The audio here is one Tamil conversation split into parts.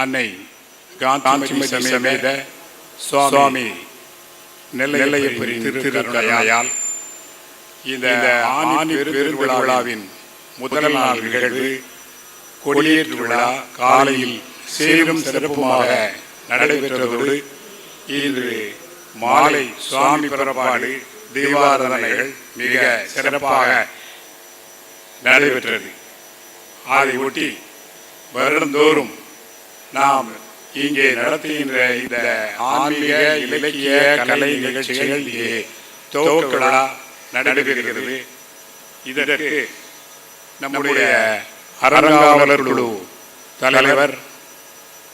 அன்னை காந்திமதி சமேத சுவாமி நெல்லையப்பரி திருக்கருணையால் இந்த ஆணி பெருவிழாவின் முதல் நாள் நிகழ்வு கொடியேற்று விழா காலையில் சீரும் சிறப்புமாக நடைபெற்றதோடு இன்று மாலை சுவாமி புறப்பாடு தீபாராதனைகள் மிக சிறப்பாக நடைபெற்றது. அதை ஒட்டி வருடந்தோறும் நாம் இங்கே நடத்துகின்ற இந்த ஆன்மீக இலக்கிய கலை நிகழ்ச்சிகள் இங்கே துவக்க விழா நடைபெறுகிறது. இதற்கு நம்முடைய அறங்காவலர் குழு தலைவர்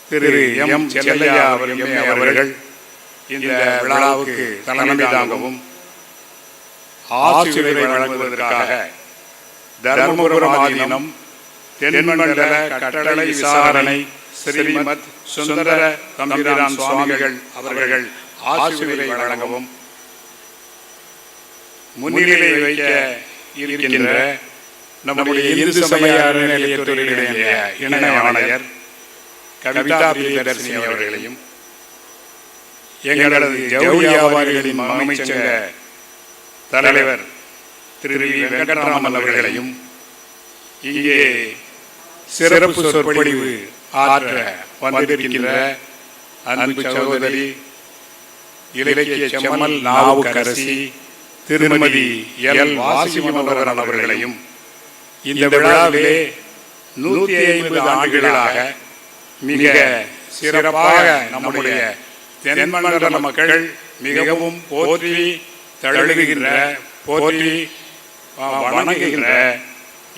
திரு எம். செல்லையா அவர்கள் இந்த விழாவுக்கு தலைமை தாங்கவும் ஆசிரியரை வழங்குவதற்காக தர்மபுரம் ஆதீனம் தென்மண்டல கட்டளை விசாரணை ஸ்ரீமத் சுந்தர தம்பிரான் சுவாமிகள் அவர்கள் ஆசிரியரை வழங்கவும் முன்னிலை வைக்க இருக்கின்ற நம்முடைய இந்து சமய அறநிலையத்துறையுடைய இணை ஆணையர் கவிதா பிரியதர்சினி அவர்களையும் எங்களது ஜவுளி வியாபாரிகளின் அமைச்சக தலைவர் திரு வி. வெங்கட்ராமன் அவர்களையும் இங்கே சிறப்பு சொற்பொழிவு ஆற்ற வந்திருக்கின்ற அன்பு சகோதரி இலக்கிய செம்மல் நாவுக்கரசி திருமதி எல். வாசிமனோகரன் அவர்களையும் இந்த விழாவிலே நூற்றி ஐம்பது ஆண்டுகளாக மிக சிறப்பாக நம்முடைய தென்மண்டல மக்கள் மிகவும் போற்றி தழுகுகின்ற போற்றி வணங்குகின்ற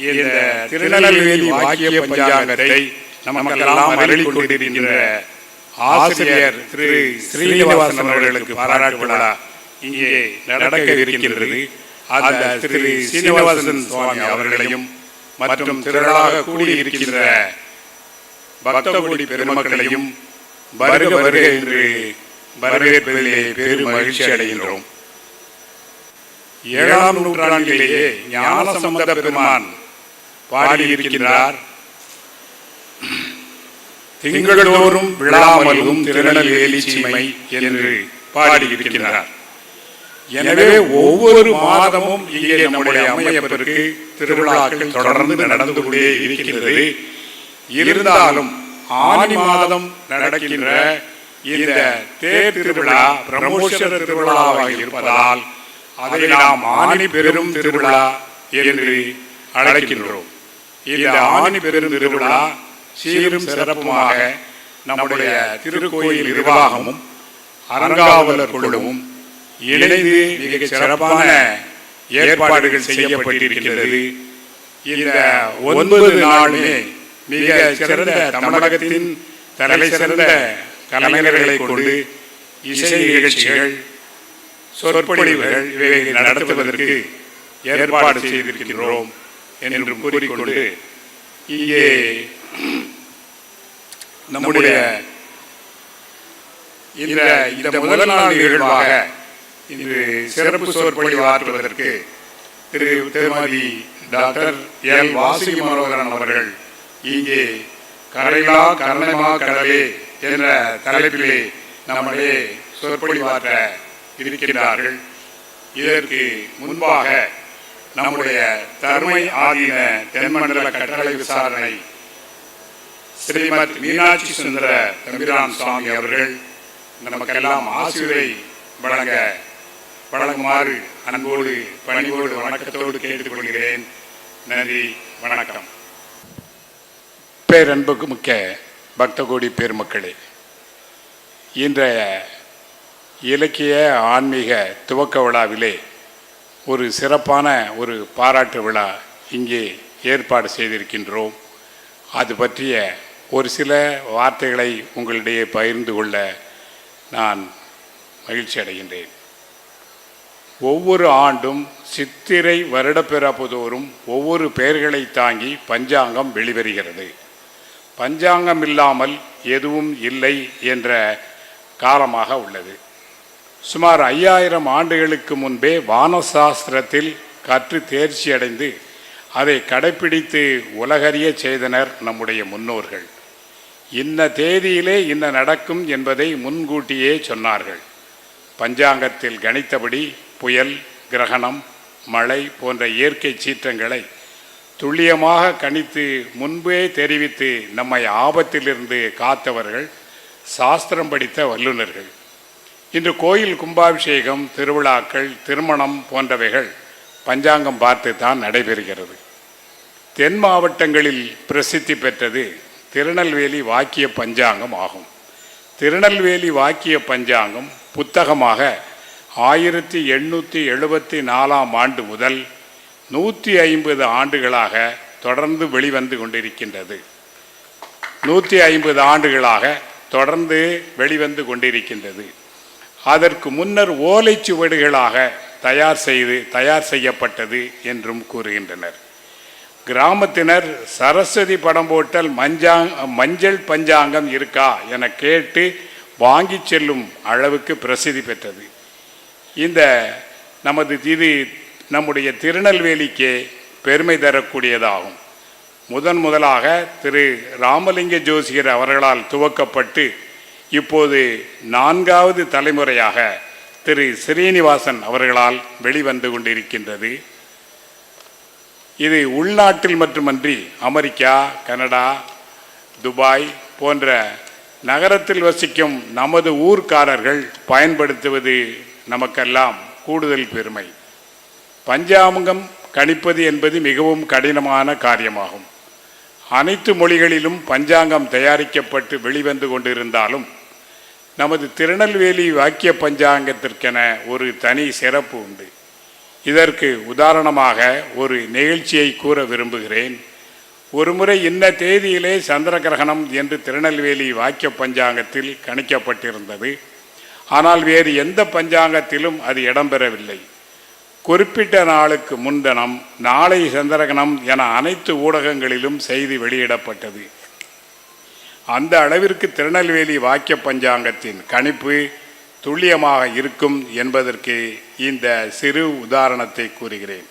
இந்த திருநெல்வேலி வாக்கிய பஞ்சாங்கத்தை நமக்கெல்லாம் அருளிக் கொண்டிருக்கின்ற ஆசிரியர் திரு ஸ்ரீனிவாசன் அவர்களுக்கு பாராட்டு விழா இங்கே நடக்க இருக்கின்றது அந்த திரு சீனிவாசன் சுவாமி அவர்களையும் மற்றும் திரளாக கூடியிருக்கின்ற பக்தகோடி பெருமக்களையும் வருக வருக என்று வரவேற்பதிலே பெரும் மகிழ்ச்சி அடைகின்றோம். ஏழாம் நூற்றாண்டிலேயே ஞானசம்பந்த பெருமான் பாடியிருக்கிறார் திங்களோறும் விழாமலும் திருநெல்வேலி சீமை என்று பாடியிருக்கிறார் எனவே ஒவ்வொரு மாதமும் இங்கே நம்முடைய அம்மையப்பருக்கு திருவிழாக்கள் தொடர்ந்து நடந்து கொண்டே இருக்கிறது இருந்தாலும் ஆனி மாதம் நடக்கின்ற இந்த தேர் திருவிழா பிரமோஷர திருவிழாவாக இருப்பதால் அதை நாம் ஆனி பெரும் திருவிழா என்று அழைக்கின்றோம். இந்த ஆனி பெரும் திருவிழா சீரும் சிறப்புமாக நம்முடைய திருக்கோயில் நிர்வாகமும் அறங்காவலர் குழுவும் இணைந்து மிக சிறப்பான ஏற்பாடுகள் செய்யப்பட்டிருக்கின்றது. இந்த ஒன்பது நாளுமே மிக சிறந்த தமிழகத்தின் தலை சிறந்த கலைஞர்களை கொண்டு இசை நிகழ்ச்சிகள் சொற்பொழிவுகள் இவைகளை நடத்துவதற்கு ஏற்பாடு செய்திருக்கின்றோம் என்று கூறிக்கொண்டு இங்கே நம்முடைய இந்த இந்த முதல் நாள் நிகழ்வாக இன்று சிறப்பு சொற்பொழிவு ஆற்றுவதற்கு திரு திருமதி டாக்டர் எல். வாசி மனோகரன் அவர்கள் இங்கே கரையிலா கரணமா கடலே என்ற தலைப்பிலே நம்மளே சொற்பொழிவாற்ற இருக்கின்றார்கள். இதற்கு முன்பாக நம்முடைய தருமை ஆதீன தென்மண்டல கட்டளை விசாரணை ஸ்ரீமத் மீனாட்சி சுந்தர தம்பிரான் சுவாமி அவர்கள் நமக்கெல்லாம் ஆசிரியரை வழங்க வழங்குமாறு அன்போடு பணிவோடு வணக்கத்தோடு கேட்டுக்கொள்கிறேன். நன்றி வணக்கம். பேரன்புக்கு மிக்க பக்தகோடி பெருமக்களே இன்றைய இலக்கிய ஆன்மீக துவக்க விழாவிலே ஒரு சிறப்பான ஒரு பாராட்டு விழா இங்கே ஏற்பாடு செய்திருக்கின்றோம். அது பற்றிய ஒரு சில வார்த்தைகளை உங்களிடையே பகிர்ந்து கொள்ள நான் மகிழ்ச்சி அடைகின்றேன். ஒவ்வொரு ஆண்டும் சித்திரை வருடப்பிறப்புதோறும் ஒவ்வொரு பெயர்களை தாங்கி பஞ்சாங்கம் வெளிவருகிறது. பஞ்சாங்கம் இல்லாமல் எதுவும் இல்லை என்ற காலமாக உள்ளது. சுமார் ஐயாயிரம் ஆண்டுகளுக்கு முன்பே வானசாஸ்திரத்தில் கற்று தேர்ச்சி அடைந்து அதை கடைப்பிடித்து உலகறிய செய்தனர் நம்முடைய முன்னோர்கள். இன்ன தேதியிலே இன்ன நடக்கும் என்பதை முன்கூட்டியே சொன்னார்கள். பஞ்சாங்கத்தில் கணித்தபடி புயல் கிரகணம் மழை போன்ற இயற்கை சீற்றங்களை துல்லியமாக கணித்து முன்பே தெரிவித்து நம்மை ஆபத்திலிருந்து காத்தவர்கள் சாஸ்திரம் படித்த வல்லுநர்கள். இன்று கோயில் கும்பாபிஷேகம் திருவிழாக்கள் திருமணம் போன்றவைகள் பஞ்சாங்கம் பார்த்து தான் நடைபெறுகிறது. தென் மாவட்டங்களில் பிரசித்தி பெற்றது திருநெல்வேலி வாக்கிய பஞ்சாங்கம் ஆகும். திருநெல்வேலி வாக்கிய பஞ்சாங்கம் புத்தகமாக ஆயிரத்தி எண்ணூற்றி எழுபத்தி நாலாம் ஆண்டு முதல் நூற்றி ஐம்பது ஆண்டுகளாக தொடர்ந்து வெளிவந்து கொண்டிருக்கின்றது. நூற்றி ஐம்பது ஆண்டுகளாக தொடர்ந்து வெளிவந்து கொண்டிருக்கின்றது. அதற்கு முன்னர் ஓலைச்சுவடுகளாக தயார் செய்து தயார் செய்யப்பட்டது என்றும் கூறுகின்றனர். கிராமத்தினர் சரஸ்வதி படம் போட்டல் மஞ்சாங் மஞ்சள் பஞ்சாங்கம் இருக்கா என கேட்டு வாங்கி செல்லும் அளவுக்கு பிரசித்தி பெற்றது. இந்த நமது இது நம்முடைய திருநெல்வேலிக்கே பெருமை தரக்கூடியதாகும். முதன் முதலாக திரு ராமலிங்க ஜோசியர் அவர்களால் துவக்கப்பட்டு இப்போது நான்காவது தலைமுறையாக திரு ஸ்ரீனிவாசன் அவர்களால் வெளிவந்து கொண்டிருக்கின்றது. இது உள்நாட்டில் மட்டுமன்றி அமெரிக்கா கனடா துபாய் போன்ற நகரத்தில் வசிக்கும் நமது ஊர்க்காரர்கள் பயன்படுத்துவது நமக்கெல்லாம் கூடுதல் பெருமை. பஞ்சாங்கம் கணிப்பது என்பது மிகவும் கடினமான காரியமாகும். அனைத்து மொழிகளிலும் பஞ்சாங்கம் தயாரிக்கப்பட்டு வெளிவந்து கொண்டிருந்தாலும் நமது திருநெல்வேலி வாக்கிய பஞ்சாங்கத்திற்கென ஒரு தனி சிறப்பு உண்டு. இதற்கு உதாரணமாக ஒரு நிகழ்ச்சியை கூற விரும்புகிறேன். ஒருமுறை இன்ன தேதியிலே சந்திர கிரகணம் என்று திருநெல்வேலி வாக்கிய பஞ்சாங்கத்தில் கணிக்கப்பட்டிருந்தது. ஆனால் வேறு எந்த பஞ்சாங்கத்திலும் அது இடம்பெறவில்லை. குறிப்பிட்ட நாளுக்கு முன்தினம் நாளை சந்திரகணம் என அனைத்து ஊடகங்களிலும் செய்தி வெளியிடப்பட்டது. அந்த அளவிற்கு திருநெல்வேலி வாக்கிய பஞ்சாங்கத்தின் கணிப்பு துல்லியமாக இருக்கும் என்பதற்கு இந்த சிறு உதாரணத்தை கூறுகிறேன்.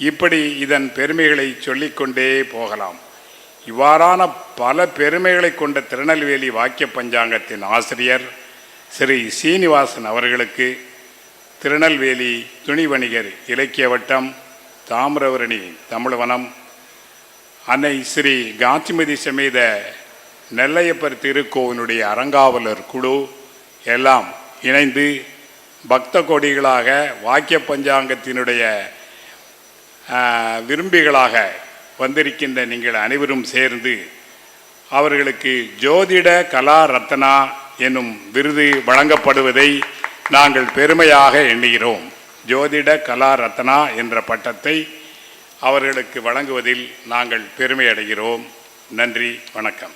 இப்படி இதன் பெருமைகளை சொல்லிக்கொண்டே போகலாம். இவ்வாறான பல பெருமைகளை கொண்ட திருநெல்வேலி வாக்கிய பஞ்சாங்கத்தின் ஆசிரியர் ஸ்ரீ சீனிவாசன் அவர்களுக்கு திருநெல்வேலி துணி வணிகர் இலக்கிய வட்டம் தாமிரவரணி தமிழ்வனம் அன்னை ஸ்ரீ காந்திமதி சமேத நெல்லையப்பர் திருக்கோவினுடைய அறங்காவலர் குழு எல்லாம் இணைந்து பக்த கொடிகளாக வாக்கிய பஞ்சாங்கத்தினுடைய விரும்பிகளாக வந்திருக்கின்ற நீங்கள் அனைவரும் சேர்ந்து அவர்களுக்கு ஜோதிட கலா ரத்னா என்னும் விருது வழங்கப்படுவதை நாங்கள் பெருமையாக எண்ணுகிறோம். ஜோதிட கலா ரத்னா என்ற பட்டத்தை அவர்களுக்கு வழங்குவதில் நாங்கள் பெருமையடைகிறோம். நன்றி வணக்கம்.